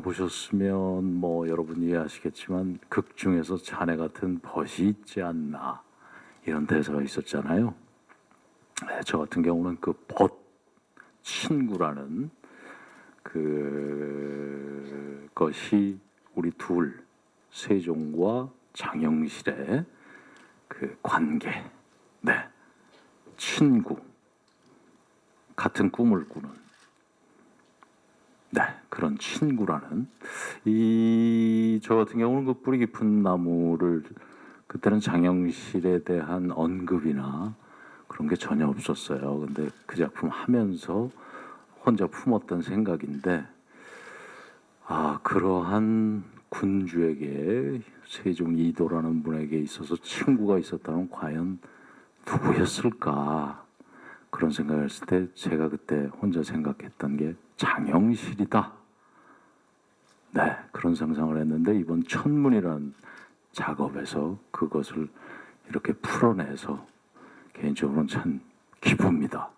보셨으면 뭐 여러분 이해하시겠지만 극 중에서 자네 같은 벗이 있지 않나 이런 대사가 있었잖아요. 네, 저 같은 경우는 그 벗 친구라는 그 것이 우리 둘 세종과 장영실의 그 관계, 네 친구 같은 꿈을 꾸는 네 그런 친구라는 이 저 같은 경우는 그 뿌리 깊은 나무를 그때는 장영실에 대한 언급이나 그런 게 전혀 없었어요. 근데 그 작품 하면서 혼자 품었던 생각인데 아 그러한 군주에게 세종 이도라는 분에게 있어서 친구가 있었다면 과연 누구였을까 그런 생각을 했을 때 제가 그때 혼자 생각했던 게 장영실이다. 네 그런 상상을 했는데 이번 천문이라는 작업에서 그것을 이렇게 풀어내서 개인적으로는 참 기쁩니다.